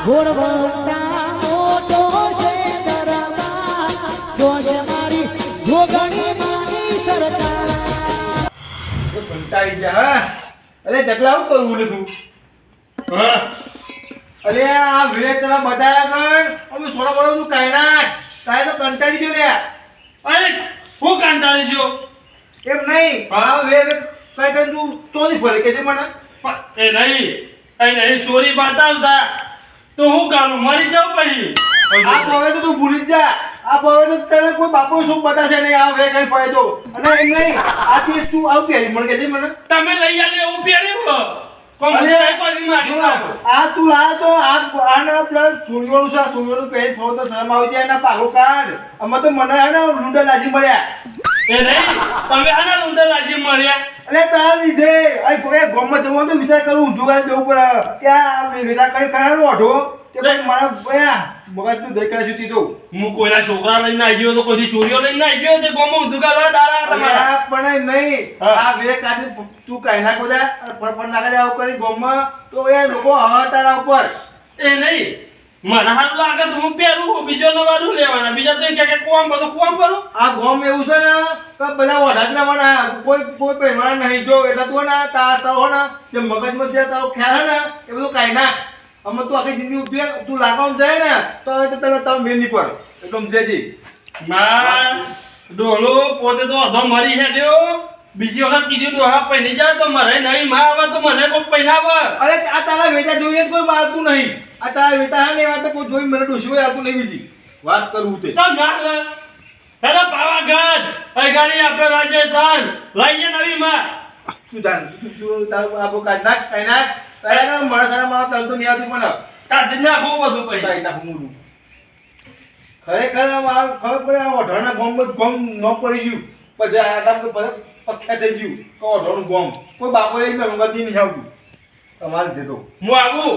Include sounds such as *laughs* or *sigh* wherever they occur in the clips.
ઘોડવંટા મોટો છે દરબાર જોશે મારી જોગણી મારી સરકાર કંટાળી ગયા અરે ચકલા હું કરવું હા અરે આ વિવેક તને બતાવ્યા કર અમે સોના બોલો તું કાંઈ નાખ તારે તો કંટાળી ગયો લે અરે હું કાંટાળી છો એમ નહીં આ વિવેક કઈ કઈ તું ચોથી ફરે કે છે મને એ નહીં એ નહીં સોરી બતાવતા તો હું કરું મરી જાઉં પછી. આ હવે તો તું ભૂલી જ આ હવે તો તને કોઈ બાપો શું બતાશે નહીં. આ વે કઈ તો અને એમ નહીં આ કેસ તું આવ પહેરી મને કહેજે મને. તમે લઈ આલે એવું પહેર્યું. આ તું લા તો. આના પેલા સૂર્યોનું છે. સૂર્યોનું પહેરી ફોન તો શરમ આવી જાય એના પાકો કાઢ. અમે તો મને હે ને લૂંડા લાજી મળ્યા. એ નહીં તમે આના લુંડા લાજી મળ્યા અલે તારા લીધે. આ કોઈ ગમત જવું તો વિચાર કરું ઊંધું ગાડી જવું પડે. ક્યાં વેટા કરી ખરા ઓઢો તે પણ મારા ગયા મગજનું દઈ કરી તીધું હું કોઈના છોકરા લઈને આવી ગયો તો કોઈ છોરીઓ લઈને આવી ગયો તે ગોમો ઉદુગાલા ડાળા તમારા પણ નહીં. આ બે કાઢી તું કાઈ ના બધા. પર પર નાખે આવું કરી ગમમાં. તો એ લોકો તારા ઉપર. એ નહીં. મને હાથ લાગે તો હું પહેરું બીજો નવાડું લેવાના. બીજા તો કે કે કોમ બધું કોમ કરું આ ગોમ એવું છે ને કે બધા ઓઢા જ લેવાના કોઈ કોઈ પહેરવાના નહીં જો એટલે તું ના તાર તારો ના જે મગજમાં જે તારો ખ્યાલ હે ને એ બધું કાંઈ ના અમે તું આખી જિંદગી ઉઠી તું લાગવા જાય ને તો હવે તો તને તમે મેલી પડે. એકદમ જેજી માં ડોલો પોતે તો અધો મરી હેડ્યો. બીજી વખત કીધું તો હા પહેરી જાય તો મરે નહીં માં આવે તો મને કોઈ પહેરાવે. અરે આ તારા વેતા જોઈને કોઈ મારતું નહીં. આ તારા વેતા હા ને એવા તો કોઈ જોઈ મને ડોશી હોય આવતું નહીં બીજી. વાત કરું તે. ચાલ ના લે હેલો પાવાગઢ. એ ગાડી આપણે રાજસ્થાન. લઈએ નવી માં. તું જાણ તું- તારું આપો કાઢ નાખ કાઢ નાખ. પહેલા તો મારા સારા તલ તો નહીં આવતી પણ. કાઢી નાખો બધું પૈસા કાઢી નાખું મૂળું. ખરેખર આ ખબર પડે આ ઓઢાના ગોમ ગોમ ન પડી ગયું. પછી આ કામ તો પખ્યા થઈ ગયું. કે ઓઢાનું ગોમ. કોઈ બાપો એ મંગળથી નહીં આવતું. તમારે દીધો હું આવું?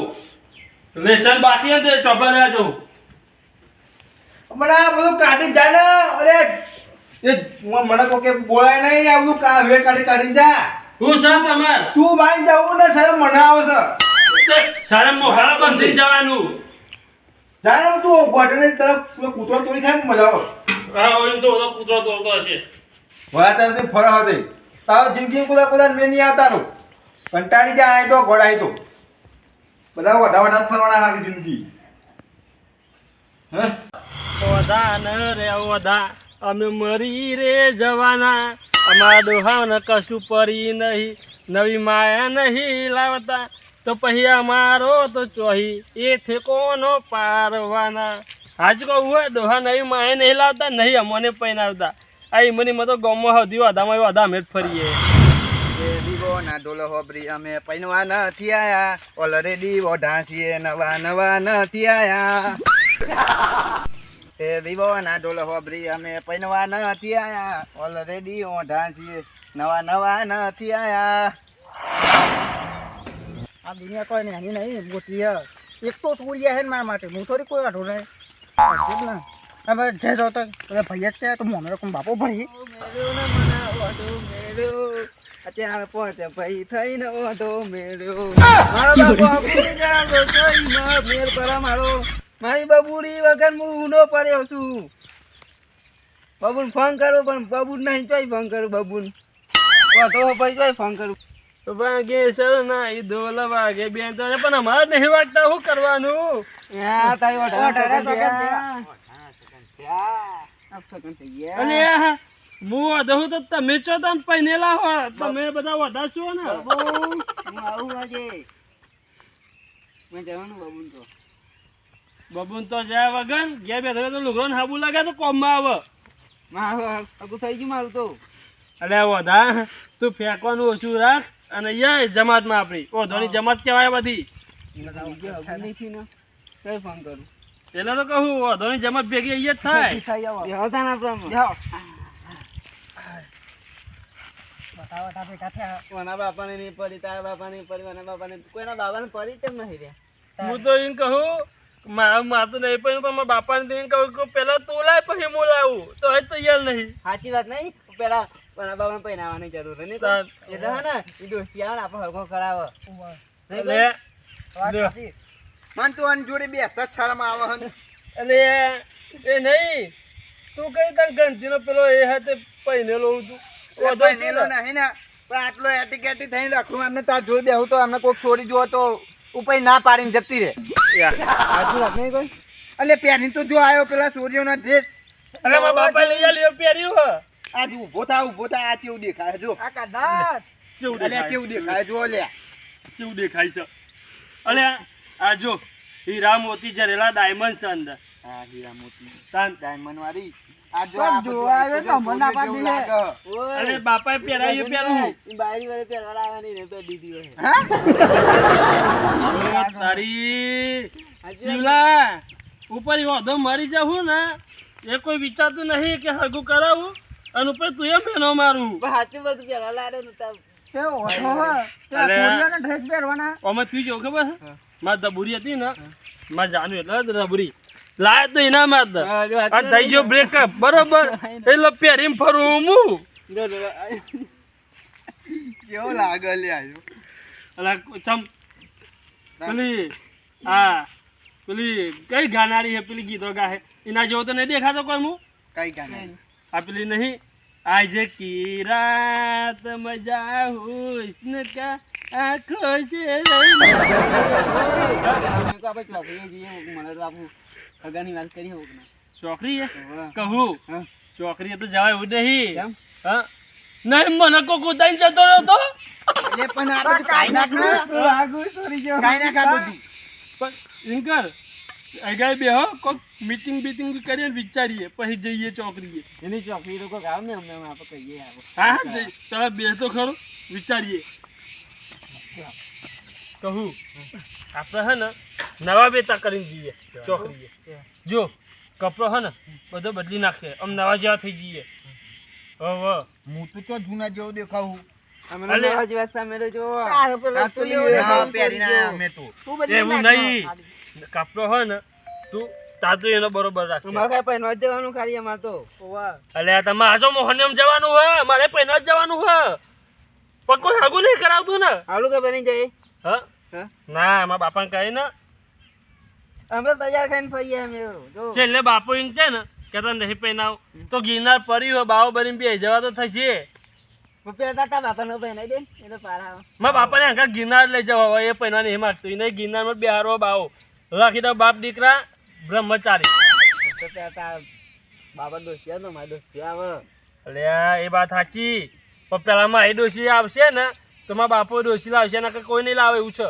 લેસન બાકી હતી ચોપા લેવા જાઉં મને આ બધું કાઢી જાય ને. અરે એ મને કહો કે બોલાય નહીં આ બધું કા હવે કાઢી કાઢી જા. હું સર તમાર? તું ભાઈ જવું ને સર મને આવે સર. મોભાળા બંધી જવાનું. જાણે તું ગોઠને તરફ કૂતરો તોડી ખાય મજા આવે. હા ઓલી તો કૂતરો તોડતો હશે. વળા તારે ફરા હતી તારો જિંદગી કુદા કુદા મેં નહીં આવતાનો કંટાળી જાય આય તો ઘોડાય તો. બધા વડા વડા ફરવાના આખી જિંદગી. ઓધા રે ઓધા અમે મરી રે જવાના. અમારા ડોહાને કશું પરી નહીં. નવી માયા નહીં લાવતા. તો પછી અમારો તો ચોહી. એ ઠેકોનો પારવાના. હાજ કહું હોય ડોહા નવી માયા નહીં લાવતા, નહીં અમને પૈનાવતા આ મને મત તો ગમો હતી અધામાં અધા મેટ ફરીએ. એ દીવો ના ડોલો હોબરી અમે પૈનવા નથી આયા. ઓલરેડી ઓઢા ઢાંસીએ નવા નવા નથી આયા. એ દીવો ના ડોલો હોબરી અમે પૈનવા નથી આયા. ઓલરેડી ઓઢા ઢાંસીએ નવા નવા નથી આયા. આ દુનિયા કોઈ નાની નહીં મોટી એક તો સૂર્ય હે મારા માટે હું થોડી કોઈ અઢો નહીં. હવે જે જો તો ભાઈ જ છે તો મને કોઈ બાપો ભરી. અત્યારે પહોંચે ભાઈ થઈને ઓઢો મેળ્યો મેલ કરો મારો મારી. બબુડી વગર હું ઊંડો પડ્યો છું. બબુન ફોન કરું પણ બબુન નહીં ચોય ફોન કરું બબુન. ઓઢો ભાઈ ચોઈ ફોન કરું. વાગે સર ના ઈ ધોલ વાગે બેન તો પણ અમારે નહીં વાટતા શું કરવાનું? યા તારી ઓઢા તો તમે છો તમે હો. તમે બધા વધા છો ને. હું આવું આજે. મેં જવાનું બબુન તો. બબુન તો જાય વગર. ગયા બે તો લુગરો ને હાબુ લાગે તો કોમમાં આવે. મારું આગું થઈ ગયું મારું તો. અરે વધા તું ફેંકવાનું ઓછું રાખ અને યે જમાતમાં આપણી. ઓધોની જમાત કહેવાય બધી. નહીં ને. કઈ ફોન કરું? એટલે તો કહું અધો નહીં જેમાં ભેગી અહીંયા જ થાય. બાપાને નહીં પડી તારા બાપાને પડી બાપાને કોઈના બાબાને પડી કેમ નહીં રે? હું તો એમ કહું મારું માં તો નહીં પણ મારા બાપાને તો કહું કે પેલા તું લાય પછી હું લાવું. તો એ તૈયાર નહીં. સાચી વાત નહીં? પેલા મારા બાબાને પહેરાવાની જરૂર નહીં એટલે હે ને એ ડોસી આવે ને આપણે હરખો કરાવે. મન તો આની જોડે બેસતા શરમ આવે અને એ નહીં તું કઈ તાર ગંધીનો પેલો એ હાથે પહેરેલો હતું પહેરેલો? નહીં ને પણ આટલો એટીકેટી થઈને રાખું અમને તાર જોઈ બેહું તો અમને કોઈક છોડી જુઓ તો ઉપર ના પાડીને જતી રહે. એટલે પહેરી તો જો આવ્યો પેલા સૂર્યનો ડ્રેસ અરે મારા બાપા લઈ આલ્યો પહેર્યું હ. આ જો ઊભો થા ઊભો થા આ કેવું દેખાય જો. આ કદાચ કેવું અલ્યા દેખાય? કેવું દેખાય જો લે કેવું દેખાય છે? અલે આ જો હીરા મોતી જરેલા ડાયમંડ છે અંદર હા હીરા મોતી તાન ડાયમંડ વાળી આ જો આ જો આવે તો મને ના દે. અરે બાપાએ પહેરાયું પહેરું ઓ તારી શિવલા ઉપર ઓધો મરી જાઉં ને એ કોઈ વિચારતું નહીં કે હગું કરાવું અને ઉપર તું એમ મેનો મારું તે બધું હે. તે અરે. છોડીઓને ડ્રેસ પહેરવાના. આમાં તું જો ખબર છે? દબુરી હતી ને મારે જાણ્યું એટલે જ લાય તો એના માર આ થઈ ગયો બ્રેકઅપ બરોબર? *laughs* એટલે પહેરીને ફરું હું. કેવો લાગે લે આયો અલા ચમ પેલી હા પેલી કઈ ગાનારી હે પેલી ગીતો ગાહે એના જેવો તો નહીં દેખાતો કોઈ હું કઈ ગાના આ પેલી નહીં આજે કી રાત મજા હુસ્ન કા આંખો છે ચોકરી છોકરી કહું છોકરી તો જવાય એવું નહીં? હા નહીં મને કો કુદાઈ જતો રહ્યો તો એટલે પણ આ બધું કાઈ ના ને કાઈ ના બધું પણ એમ અગાઈ બે હો કોક મીટિંગ બીટિંગ કરીએ ને વિચારીએ પછી જઈએ ચોકરીએ એની ચોકડી તો કોક આવે ને અમને આપણે કહીએ હા હા જઈ. તમે બે તો ખરું વિચારીએ. કહું આપણે હે ને નવા બેતા કરીને જઈએ ચોકડીએ. જો કપડો હે ને બધો બદલી નાખશે. આમ નવા જેવા થઈ જઈએ. હવે હું. તો ચો જૂના જેવો દેખાવું. અલે. તારો પેલો હોય ને તું તાતો એનો બરોબર રાખ પહેરીને કઈ આયા અમે તો તું બદલી એવું નાખ. નહીં કપડો હોય ને તું અલે તમે આજો મોહનિયમ જવાનું હોય મારે પહેલા જ જવાનું હોય. પણ કોઈ હાગુ નહીં કરાવતું ને. હા? હા? ના મારા બાપાને કહે ને. અમે તૈયાર ખાઈને ફરીએ અમે. જો. છેલ્લે બાપુ ઇન છે ને કે તને નહીં પહેરાવ. તો ગિરનાર પડી હોય બાવો બની બે જવા તો થશે. બાપાનો પહેરાઈ દે એ તો પારા આવે. બાપાને આખા ગિરનાર લઈ જવા હોય એ પહેરવા નહીં માગતું. એને ગિરનારમાં બેહારવો બાવો. રાખી દો બાપ દીકરા બ્રહ્મચારી. બાબા દોસ્તી હતો મારા દોસ્તી આવે. અલ્યા એ વાત સાચી પણ પેલા મારી ડોશી આવશે ને તો મારા બાપો ડોશી લાવશે ને કોઈ નહીં લાવે એવું છે.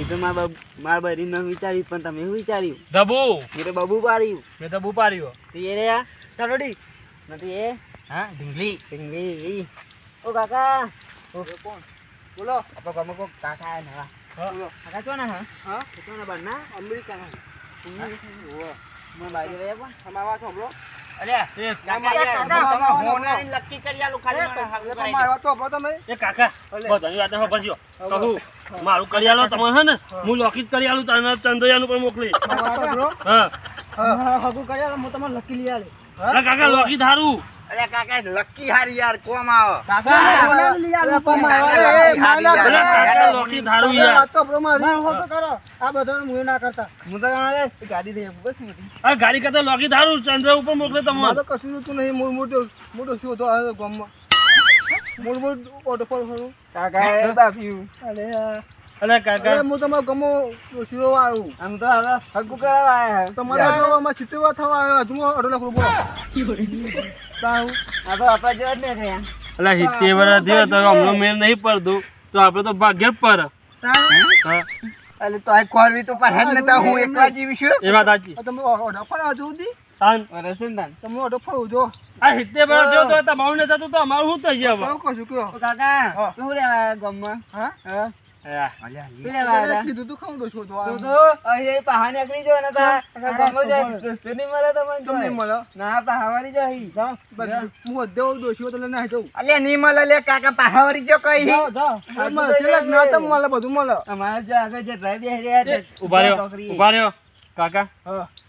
એ તો મારા મારા બરી ન વિચાર્યું પણ તમે શું વિચાર્યું? ધબુ મેં તો બબુ પાડ્યું. મેં ધબુ પાડ્યો. એ રહ્યા ચાલોડી નથી એ? હા ઢીંગલી. ઢીંગલી ઓ કાકા. ઓ. કોણ બોલો. આપણો ગામમાં કોક કાકા આયા નવા. તમારા મારું કરી આલો તમે હે ને હું લોકી જ કરી આલું તને ચંદ્રયાનું પણ મોકલી હા હાગું કરી હું તમને લકી લઈ કાકા લોકી ધારું અરે કાકા લકી હારી યાર કોમ આવે. કાકા કાકા, લકી યાર. આ બધા મુએ ના કરતા. હું તો જાણે ગાડી દે બસ આ ગાડી કરતા લોકી ધારું ચંદ્ર ઉપર મોકલે તમને કશું જોતું નહીં. મોટો મોટો મોટો શું હતો? આ ગામમાં. મોટો મોટો ઓટો પર ફરું કાકા એ અરે અરે કાકા. હું તમારા ગમો શીરો આવ્યું આમ તો હવે હગું કરાવવા આયા. તમારા જો છીટવા થવા આવ્યો હજુ અઢો લાખ રૂપિયા તારું આ તો આપણા જેવા જ ને રહ્યા અલા સિત્તેર વર્ષ થયો તો હમણાં મેળ નહીં પડતું. તો આપણે તો ભાગ્ય જ પર. હા તો આ ખોરવી તો પર હેડ નતા હું એકલા જીવી છું એ વાત સાચી. તમે જો આ સિત્તેર વર્ષ થયો તો તમારું ને થતું તો અમારું શું થઈ જાય કહું કશું કયો કાકા હા. શું લેવા હા? હા?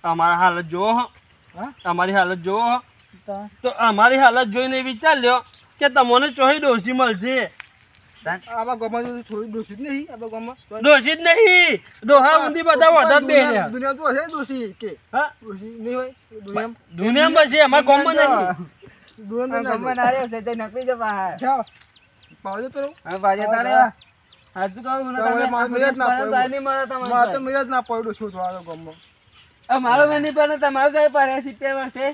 અમારે હાલત જોવો હો. હા? અમારી હાલત જોવો હો. તો. અમારી હાલત જોઈને વિચાર લ્યો કે તમને ચોહી ડોસી મળશે. આવા ગામમાં તો દોષી જ નહીં આવા ગામમાં દોષી જ નહીં. ડોહા ઊંધી બધા વધારે બે દુનિયા તો હશે દોષી કે. હા? દોષી નહીં હોય દુનિયામાં. દુનિયામાં છે અમારા ગામમાં નહીં. દુનિયામાં ના રહ્યો છે તે નકલી જ બહાર. જાઓ. પાવજો તો રહું. હવે તારે હાજુ કહું ને તો હવે તમે મારે મેળ જ ના પડ્યો. છું તો ગામમાં. મારો મેં નહીં તમારો તમારું કઈ પડે સિત્તેર વર્ષે.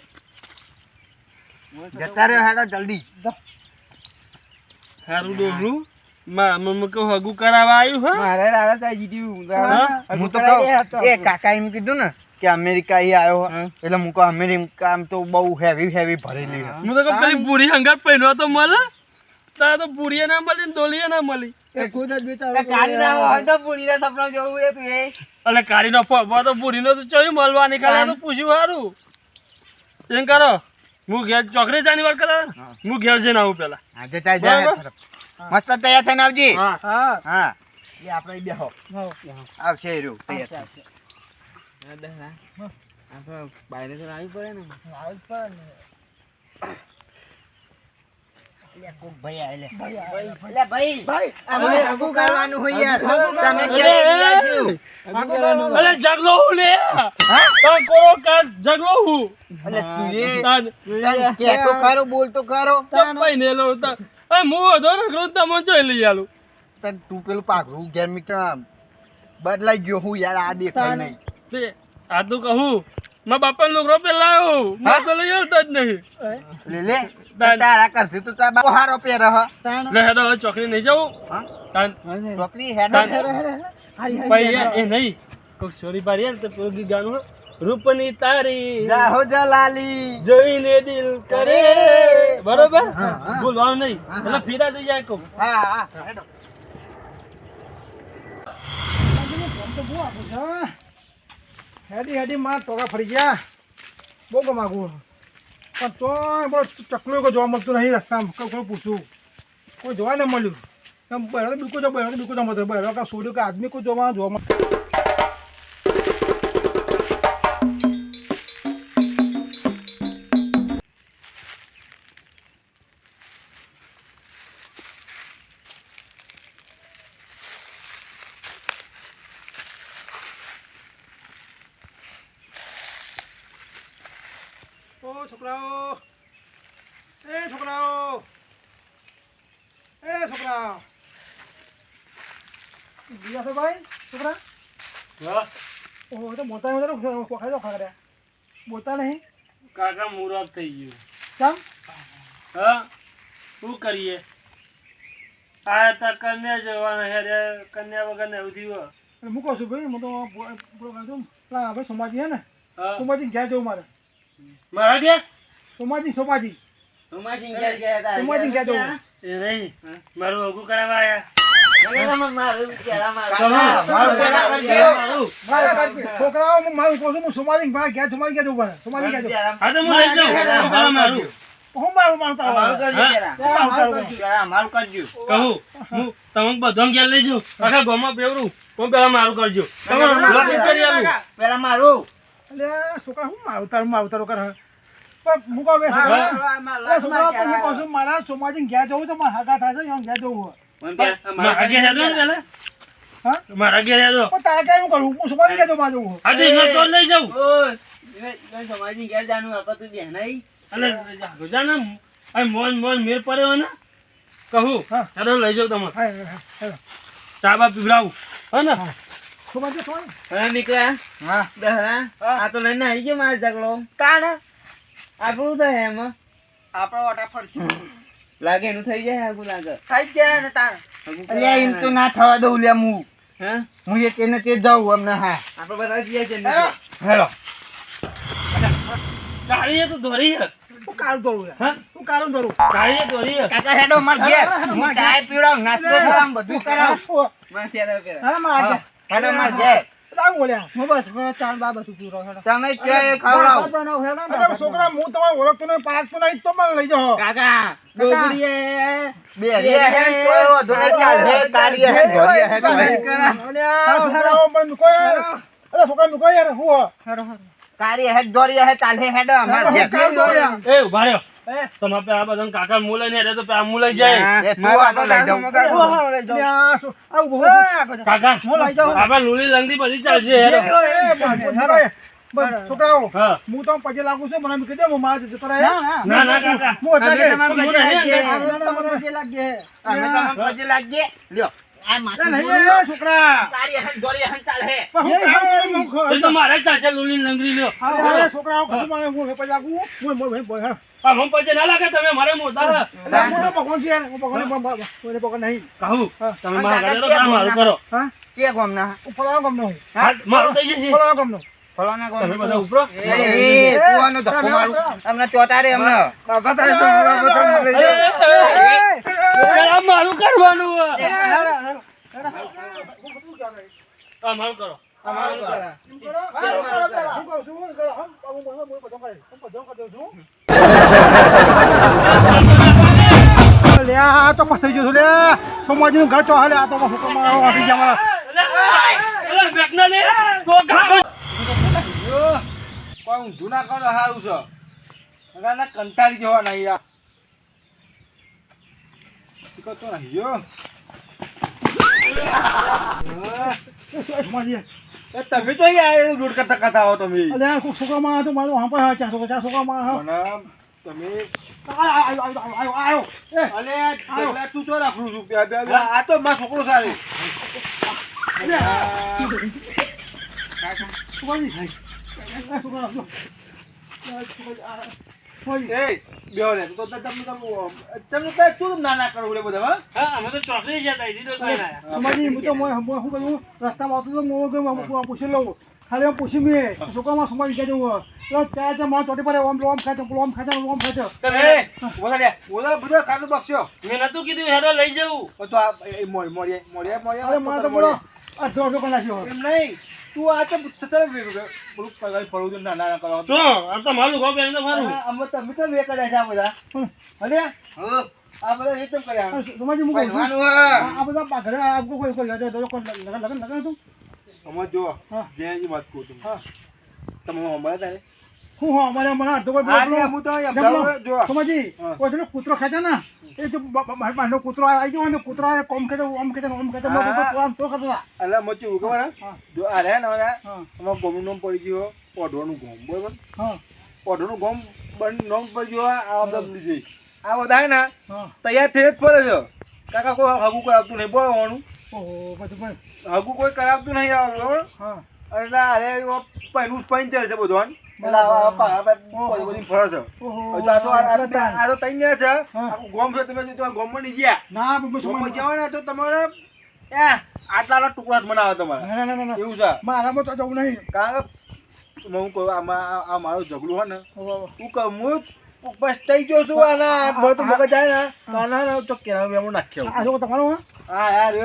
જતા રહ્યો હેડા જલ્દી. સારું ડોહલું મા મમ્મી કહું કરાવવા આવ્યું હા. મારે રાડા થાય જીત્યું હું તો કહું એ કાકા એમ કીધું ને કે અમેરિકા આવ્યો એટલે મુકો અમેરિકા આમ તો બહુ હેવી હેવી ભરેલી. હું તો કહું પેલી પૂરી હંગાર પહેરો તો મળે તારે તો પૂરીએ ના મળી દોલીએ ના મળી. કાઢી ના હોય તો જોવું એ તું ચોયું પૂછ્યું સારું એમ કરો હું ઘેર ચોકડી જાની વાત કરે હું. ઘેર જઈને આવું પેલા. હા, મસ્ત તૈયાર થઈને આવજી. હા. હા. હા. એ આપણે બેહો આવશે રહ્યું તૈયાર. આપણે બાયરે તો આવી પડે ને. ભાઈ આય લે. લે ભાઈ. અમે હગું કરવાનું હોય યાર. તમે ક્યાં અરે, ગયા છો? અલે જગલો હું લે. તાર કોરો કાઢ જગલો હું. એટલે તું એ તાન. તાન કે તો ખરો ને એ હું અધો રગડું તમને જોઈ લઈ આલું. તન તું પેલું પાઘરું ગેર મીઠા બદલાઈ ગયો હું યાર આ દેખાય નહીં. તે આ તો કહું મા બાપા લુગરો પેલા આવ્યો મા તો લઈ આવતા જ નહીં. લે લે. તારા કરશે તો તારા બાપો હારો પહેર હ. લે હેડો હવે ચોકડી નહીં જાઉં. હા? તાન. છોકરી હેડો ભાઈ એ- એ નહીં. કોક સોરી પાડી ને તો પેલું ગીત ગાનું. રૂપની તારી જાહો જલાલી. જોઈને દિલ કરે. બરોબર. ભૂલવાનું નહીં. એટલે ફીરા થઈ જાય કહું. હા હા હેડો. હેડી હેડી માં ટોકા ફરી ગયા. બહુ ગમાગું પણ તો બહુ ચકલો કોઈ જોવા મળતું નહીં રસ્તામાં. કોઈ કોઈ પૂછું. કોઈ જોવા ન મળ્યું. એમ બહેરો તો બિલકુલ જો બહેરો બિલકુલ જોવા જમતો બહેરો કાં છોડ્યું કે આદમી કોઈ જોવા જોવા મળતું ઓહો તો મોટા મોટા ખાઈ દો ખાગડ્યા બોલતા નહીં કાકા મુરાદ થઈ ગયું. કેમ? હા? શું કરીએ? આ તા કન્યા જવાના હેરે કન્યા વગર ને ઉધી થયું એટલે હું કહું છું ભાઈ હું તો પેલા ભાઈ સોમાજી હે ને હા. સોમાજી ઘેર જવું મારે. મારા ગયા સોમાજી સોમાજી. સોમાજી ઘેર ગયા હતા. સોમાજી ઘેર જવું. એ નહીં મારું અગું કરાવવા આયા. મારું કહું છું હું મારા ઘેર સોમાજી ઘેર જવું લઈ જાઉં મારું હું મારું મારું કરજો હા? તમે બધા ઘેર લઈ જાઉં આખા પેવરું હું પેલા મારું કરજો પેલા મારું એટલે છોકરા હું મારું તારું મારું કરે હું કહું છોકરા કહું છું મારા સોમાજી ઘેર જવું તો મારા હગા થાય છે ઘેર જવું હોય મારા ઘેર હેડો ને પેલા? હા? મારા ઘેર પણ તારે ક્યાં હું કરું હું સોમાજી ઘેર જવું જવું હોય હા તો લઈ જાઉં. ઓય, સોમાજી ઘેર જાનું આપણે તો બેન નહીં. અલે રોજા ને આ મોન મોન મેર પડ્યો ને? કહું હા. હેડો લઈ જાઉં તમે હા હા હા ચા બા પીવડાવું. હા ને? સોમાજી સોમાજી હવે નીકળ્યા. હા. દહરા આ તો લઈને આવી ગયો મારો ઝગડો કાણ આપણું તો એમ. આપણો ઓટા ફરશું. લાગે એનું થઈ જાય આગું લાગે. થઈ જાય ને તાર આગું અલ્યા એમ તો ના. થવા દઉં લે હું હા? હું એ તેને તે જાઉં અમને હા. આપણે બધા જઈએ છે હેલો. એ તો ધોરી હે. હું કાળું દોરું હા? હું કાળું દોરું કાળી એ હે. કાકા હેડો માર ઘેર. હું ચાય પીવડાવ નાસ્તો કરાવ બધું કરાવ. માં ત્યારે હા મારા હા, હેડો માર ઘેર. બોલ્યા હું બસ ચાલ બા બધું પૂરો તમે ક્યાં ખવડાવ અરે છોકરા હું તમારે ઓળખતો નહીં પાકતો નહીં તો મને લઈ જાઓ. કાકા બે રે હે વાંધો ચાલ હે હે હે મૂકો યાર. અરે છોકરા યાર હું હો? કારી હેડ દોરી હે ચાલે હેડ અમાર હે એ ઊભા રહ્યો. તમે પે આ બધા કાકા મું લઈને રે તો પે આ મું લઈ જાય. એ તું આનો લઈ જાઉં. આ બહુ- કાકા હું લઈ જાઉં. આપણે લુલી લંગડી બધી ચાલશે હેડો. છોકરાઓ હું. તો પગે લાગુ છું મને એમ કીધું હું મારા જતો રહે. ના ના. કાકા. હું અત્યારે પગે ના. અમે તમારા પગે લાગીએ. લ્યો. આ માથું નહીં, જોયું? એ છોકરા કારી હેડ દોરી હેડ ચાલે. પણ હું કામ કરું, હું ખ- એ તો મારે ચાલશે લુલી લંગડી લ્યો અરે, છોકરાઓ હું હું હું- હું- ના લાગે તમે મારે મોટા એટલે હું ભગવાન છું હું નહીં. કહું હા. તમે મારા ઘરે કામ કરો હા? કે ગામના? હું ઉપર ગામનો હું. હા, મારું થઈ જશે. ફલાણા ગામના? તમે બધા ઉપરો એ, એ, ધક્કો મારું. અમને ચોંટાડે અમને. એ, એ, એ, એ, આ મારું કરવાનું હોય. કરો અમારું કરો. હું કહું છું, હું કરો. હમ, હું- હું- હું બધો કરે. હું બધો કરી દઉં છું. લે, તો ફસાઈ ગયો છું, લે. સોમાજીનું ઘર ચો, હાલે, આ તો હુકમ મારો ગયા મારા. અરે, અરે, તો કાકો. કોઈ ઊંધું ના કરો સારું છે. અગાના કંટાળી જવા નહીં યાર ઈ તો નહીં જો એ તમે તો રોડ કરતા કરતા હો તમે. આ કોક છોકરામાં મારો હાંપા હા, ચાર છોકરા, ચાર છોકરામાં. પણ તમે અલે તું ચો રાખું છું. આ તો મારો છોકરો સારી તો તો તો શું કરો ખાલી પૂછી મેં છોકરામાં સમાજી કહે જવું ત્યાં છે મારો ચોટી પડે ઓમ ઓમ ખાય છે ઓમ ખાય છે ઓમ ખાય છે તમે બોલા લે બોલા બધા કાટું બક્ષો મેં નતું કીધું હેડો લઈ જવું તો આ મોરિયે મોરિયે મોરિયે અરે મારે તો બોલો અડધો અડધો કલાક એમ નહીં. તું આ તો થતર પેલું પગાર ફરવું છું ના ના કરો તો આ તો મારું ઘર બેન તો મારું અમે તમે તો બે કર્યા છે આ બધા. અરે આ બધા એકદમ કર્યા? તમારી મુકો. આ બધા પાછળ આપકો આ કોઈ કોઈ લગન લગન લગન લગન તું અમે જો હા. જેની વાત કહું છું. હા. તમે અમારે તારે હું હા અમારે મને અડધો કોઈ હું તો જો સમજી. કોઈ કૂતરો ખેંચે ના? એ તો મારો કૂતરો આવી ગયો ને કૂતરો આવે કોમ ખેંચે ઓમ ખેંચે ઓમ. કીધું, આમ તો કરતા હતા મચી હું ખબર. જો આ રહ્યા ને અમારા ગોમનું નામ પડી ગયો ઓઢવાનું ગોમ બરોબર? હા. ઓઢવાનું ગોમ બંધ નામ પડી ગયું આ બધા લીધી આ બધા ને તૈયાર થઈ જ પડે છે. કાકા કોઈ હગું કોઈ આવતું નહીં બોલવાનું હગું કોઈ કરાવતું નહીં આવતું બરોબર? હા. એટલે અરે પૈનું પંચર છે બધું એટલે આ પા- આપણે બધી બધી ફરે છે. આ તો આ- આ તો- આ ને છે. ગોમ છે તમે જો તો ગોમમાં ના બબુ જાઓ ને તો તમારે એ આટલા ટુકડા જ બનાવે તમારે. એવું છે. મારામાં તો જવું નહીં. કારણ કે હું કહું આ- મારું ઝઘડું હોય ને. હું કહું હું બસ થઈ ગયો છું આના. મગજ જાય ને. આના ને કેળા નાખ્યો. આ જો તમારો હા? યાર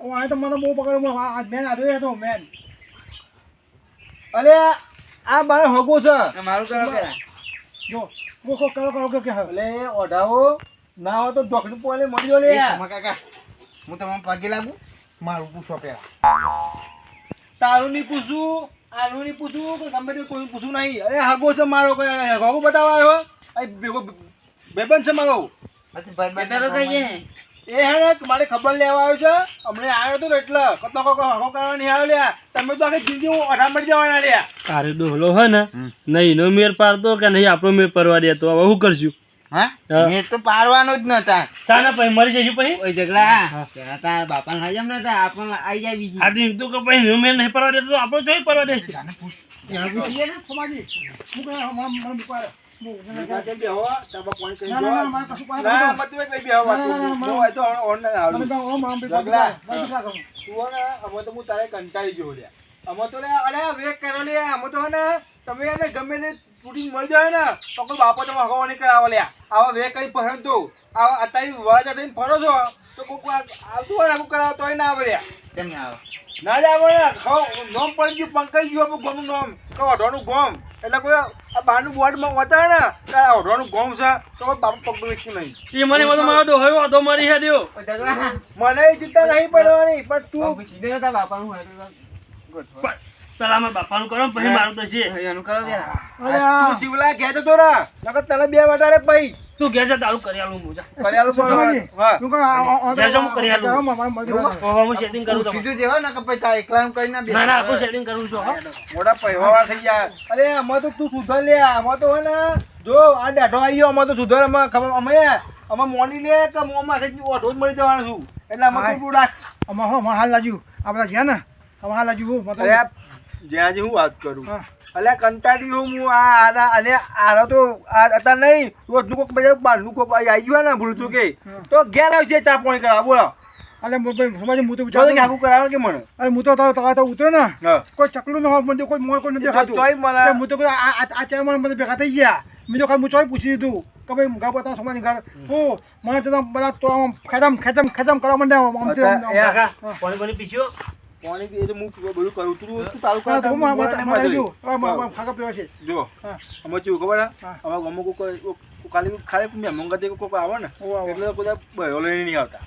હું આ તો મને બહુ પકડ્યો આ મેન આવ્યો હતો મેન. અરે આ મારે હગો છે. મારું કરો પેલા. જો કોકો કો કરો કરો કે હા. એટલે ઓઢાઓ ના હોય તો ઢોકળી પોલે મળી જો લે કાકા, હું તમારા પગે લાગુ? મારું પૂછો પેલા તારું નહીં પૂછું આનું નહીં પૂછું કે ગમે તે કોઈ પૂછું નહીં. અરે હગો છે મારો કોઈ હગો બતાવવા આવ્યો અહીં બેબન છે મારો. પછી ભાઈ એ હે ને તમારે ખબર લેવા આવ્યો છે? હમણે આવ્યો હતો ને એટલે. કતો કોઈ હકો કરવા નહીં આવ્યો લ્યા. તમે તો આખી જિંદગી હું અઢા મળી જવાના લ્યા. તારે ડોહલો હે ને નહીં નો મેર પાડતો કે નહીં આપણો મેર પરવા દેતો હવે શું કરશું? હા? હા. મેં તો પાડવાનો જ નતા ચા ના પછી મરી જઈશું પછી ઓય જગલા તારા બાપા ના જેમ નતા આપણ આઈ જાય બીજી. આ દિન તું કે પછી નો મેર નહીં પરવા દેતો તો આપણો જોઈ પરવા દેશે. સમાજી હું કે પાણી કરી ના મારે. ના. હું કે તો ઓન મને તો તું તો કંટાળી ગયો અમે તો અરે વેક કરો લે, અમે તો ને, તમે એને ગમે તે મળી જાય ને, તો કોઈ બાપો તમે હગવા નહીં કરાવો લ્યા. આવા વે કરી પસંદ તો, આવા અત્યારે વાજા થઈને ફરો છો, તો કોક વાર આવતું હોય ને, આવું કરાવો તોય ના આવે. કેમ ના આવે? ના જ આવે ને, નોમ પડી ગયું, પંકજ ગયું આપણું ગોમનું નોમ, કે ઓઢવાનું ગોમ. એટલે કોઈ આ બહારનું બોર્ડમાં વતાવે ને, કે આ ઓઢવાનું ગોમ છે, તો બાપુ પગ વેચી નહીં. એ મને બધો મારો ડોહો વાંધો મારી હેડ્યો ઓય મને ચિંતા નહીં પડવાની પણ તું તારા બાપાનું પેલા મારા બાપાનું કરો પછી મારું તો એનું કરો પેલા. તું શિવલા કહેતો તો ને નકર તને બે વટાડે પઈ તું ઘેર જા તારું કરી આલું મોજા કર્યાલું સુમાજી, હા. શું કહો, આ- આ- આ- જય જમ કરી આલું. જાઓ, મામા, મજૂર આવે. હવે હું સેટિંગ કરું તમને. કીધું દેવા ને કે પછી એકલા એમ કરી ના ના ના આખું સેટિંગ કરું છું મોટા પૈવાવાળા થઈ ગયા. અરે આમાં તો તું સુધર લે અમે તો હે ને જો આ દાઢો આવી ગયો તો સુધર અમે ખબર અમે આમાં મોની લે કે મોંમાં આખી ઓઢો જ મળી જવાનું છું. એટલે તું તું રાખ. આમાં હો, હાલ લાજુ આ બધા જ્યાં ને, આમાં હાલ લાજુ મતલબ- જ્યાં હું વાત કરું. હા. અલ્યા કંટાળી હું આ આના અને આનો તો આ અત્યારે નહીં. રોજનું કોક બધા બહારનું કોક આવી ગયું ને ભૂલ કે. તો ઘેર આવશે ચા પાણી કરાવ બોલો. ભાઈ, સમાજી, હું તો કે આગું કરાવે કે મને? અરે હું તો તારો તારો તો ઉતર્યો ને. કોઈ ચકલું ન હોય મને કોઈ મોર કોઈ નથી ખાતું ચોઈ મને હું તો આ આ- ચાર મને બધા ભેગા થઈ ગયા. મેં તો ખાલી હું ચોઈ પૂછી દીધું કે ભાઈ ગા બતા સમાજ ઘર. ઓ મને તો બધા તો આમ ખેતમ ખેતમ ખેતમ કરવા માંડ્યા આમ પાણી પાણી પીસ્યો પાણી પીએ તો હું બધું કરું તું તારું હા, તો મારા- મારા- મારા જો, મારા- ખાગા પીવા છે જો. અમે કેવું ખબર. અમારા ગામમાં કોક કોક ખાલી મેં મહેમાન ગતિ કોક આવે ને. એટલે બધા બહેરો લઈને નહીં આવતા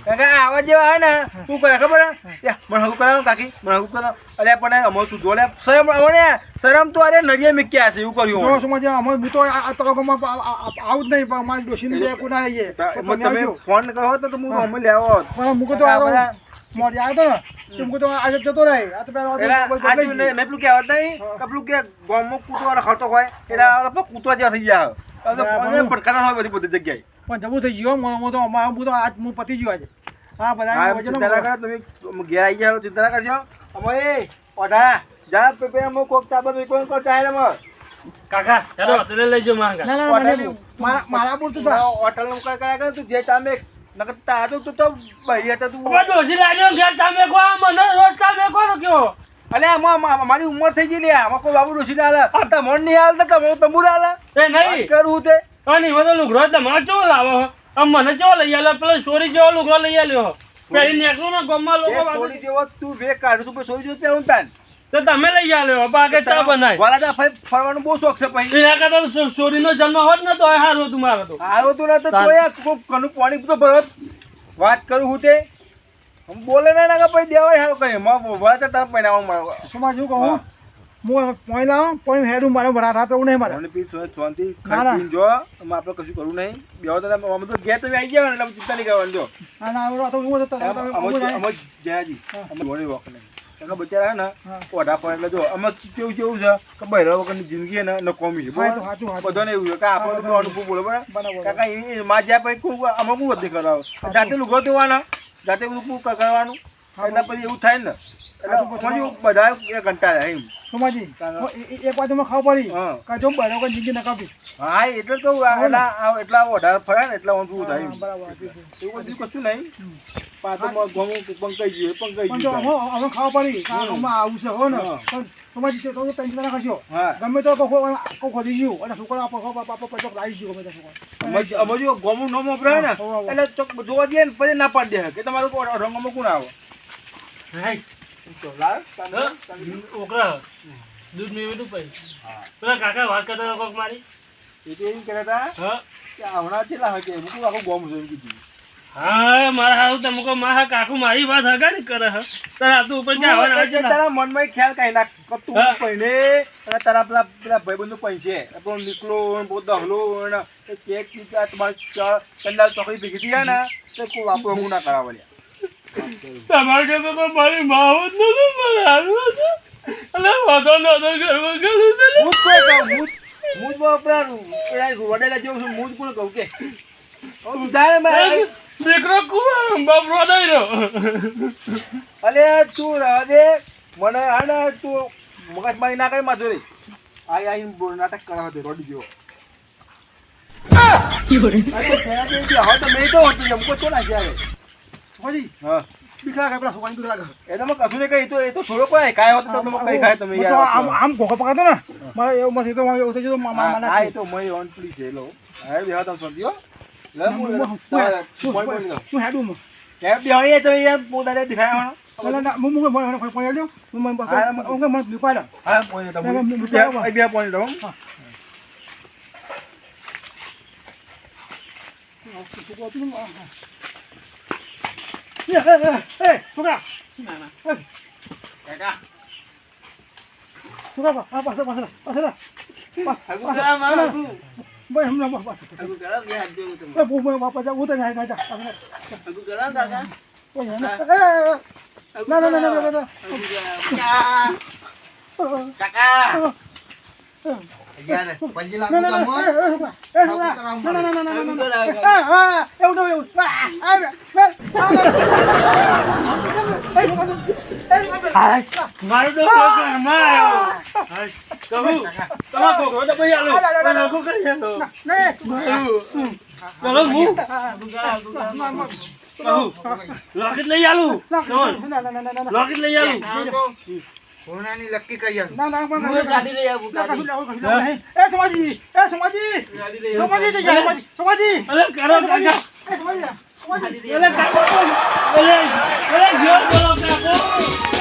કારણ કે આવા જેવા આવે ને શું કરે ખબર હે? મને હગું કરાવો કાકી મને હગું કરાવો અરે પણ અમાર શું જોડે શરમ અમને શરમ તો અરે નડિયા મીક્યા છે એવું કર્યું જો અમે. અમે હું તો આ આ- આવું જ નહીં પણ મારી ડોશીને જાય કોઈ ના. તા- તમે ફોન કરો તો હું હા. અમે લેવો. પણ મૂકો તો આ મોડી આવ્યો ને તો તો આજે જતો રહે આ તો પેલા મેં પેલું કહેવત નહીં હા. કે પેલું કે ગોમો કૂતરો વાળો હોય એટલે કૂતરા જેવા થઈ ગયા બધી બધી જગ્યાએ. પણ જવું થઈ ગયું હું હું તો અમારે- હું તો આજ હું પતી ગયો આજે. હા બધા ચિંતા ના કરો તમે ઘેર આવી જાઓ ચિંતા ના કરજો. અમે ઓઢા જા પેપે અમે કોક ચાબા મેં કોઈ કોઈ ચાહે અમે કાકા ચાલો હોટેલે લઈ જાઓ મારા ના ના મારા હતા હોટલનું કઈ કરે તું જે ચામે નકર તાજો તું તો તું લાગ્યો ઘેર ચા મેકો આ મને રોજ ચા મેકો નો કયો? અલે આમાં મારી ઉંમર થઈ ગઈ લે આમાં કોઈ બાબુ ડોસી ના હાલે આ મન નહીં હાલતા હું તંબુ હાલે એ નહીં. કરવું તે. અને હવે તો લુગડો તમારે ચો લાવો હો? આમ મને ચો લઈ આલે પેલો ચોરી જેવો લુગરો લઈ આલ્યો પેલી નેકળું ને ગમમાં લોકો. છોડી જેવો તું બે કાઢું છું સોઈ જો પેલું તાન. તો તમે લઈ આલ્યો બાકે ચા બનાય. વાલા ફરી ફરવાનો બહુ શોખ છે પછી. એના કરતા તો ચોરીનો જન્મ હોત ને તો હારો તું મારે તો. હારો તું ના તો તોય કોક કનું પાણી તો ભરત વાત કરું હું તે. બોલે ના ના પછી દેવાય હાલ કઈ. માં વરાજા તાર પૈણા હું શું માં શું કહું? હું. પોઈ લાવ પોઈ હેડું મારે ભરા રાત એવું નહીં મારે. મને પી છો ના. ખાઈ જો અમે આપણે કશું કરવું નહીં. બેહો તો અમે તો ઘેર તમે આવી ગયા એટલે ચિંતા નહીં કરવાનું જો. ના ના આવડો તો હું તો અમે જયાજી. અમે વળી વોક નહીં. એનો બચારા હે ને. ઓઢા પર એટલે જો અમે કેવું કેવું છે કે બહેરા વગરની જિંદગી ને ન કોમી છે. બધાને એવું છે કે આપણે તો અનુભવ બોલો બરાબર. કાકા એ માં જ્યાં પછી ખૂબ અમે શું વધે કરાવો. જાતે લુગો દેવાના જાતે શું કરવાનું એના પછી એવું થાય ને? એટલે અમારી બધા એ કંટાળે એમ. સુમાજી કાકા. એક વાત એમાં ખબર પડી. કે જો બરાબર જિંદગી નકામી. હા એટલે તો એટલા આ- એટલા વધારે ફરે ને એટલા ઊંધું થાય બરાબર એવું બધું કશું નહીં. પાછું ગમું પંકાઈ ગયું પંકાઈ ગયું હવે હવે પડી. કે આવું છે હો ને. પણ સુમાજી તો તો ટેન્શન ના હા. ગમે તો કોઈ કોઈ ખોદી ગયું. અને છોકરો આપો આપો પૈસો લાવી ગયો ગમે તે છોકરો અમે- અમે જો ગોમું ન મોપરાય ને. એટલે જોવા જઈએ ને પછી ના પાડી દે કે તમારું રંગમાં કોણ આવે? હાય. તો કાકા વાત કરતા કોક મારી એ એમ કહેતા હતા કે હમણાં કેટલા હકે હું કહું આખું ગોમ છે કીધું હા મારા હારું તમે કહો મારા વાત હગાડી કરે હે તારા તું છે ને. તારા મનમાં ખ્યાલ કાઈ નાખ કે તું તારા પેલા પેલા ભાઈબંધો પૈસે આપણો નીકળો બહુ દહલો એ કેક તમારે ચોકડી ભેગી થઈ ને તો હું ના કરાવે લ્યા. તમારે કરતા તો મારી માવો જ નતું મારે હારું હતું અને વધો નતો ઘરમાં ગયું છે હું જ કહું, હું જ- વપરારું. એ વડેલા જેવું છું, હું જ કહું કે? દીકરો કુવા બાપ રોદાઈ રહ્યો. અલે તું રહેવા દે મને આ ને તું મગજમારી ના કરી માધુરી આઈ આઈ બોલ નાટક કરવા દે રોડ જેવો. *laughs* અરે હવે તો મેં તો હતું એમ કોઈ તો ના જ્યારે સુમાજી હા બીક લાગે પેલા છોકરાને બીક લાગે એ તો મેં કશું નહીં કહી તો એ તો થોડો કોઈ કાંઈ હોત તો તમે કઈ ખાય તમે હું તો આમ યાર આમ ઘોઘો પકડતો ને મારે એવું મને તો એવું થઈ ગયું મામા હા મને હા, એ તો મય ઓન પ્લીઝ છે લો હવે બેહો તમે સમજ્યો લે હું લે લો શું હેડું હું કેમ બેહો એ તમે યાર પોતાને દેખાય ના ના હું મને મને કોઈ દો હું મને હા, મને મને લીપાડો હા પોઈન્ટ ના, ના, તમે હું- બે બે પોઈન્ટ એવું એવું મારું તો લોકેટ લઈ આલું લોકેટ લઈ આલું સોનાની લક્કી કરી ના ના પણ ગાડી લઈ આવું ગાડી લઈ આવું એ સમાજી એ સમાજી ગાડી લઈ સમાજી સમાજી અરે કરો કાકા એ સમાજી Wala, boleh, boleh, boleh, wala, boleh, boleh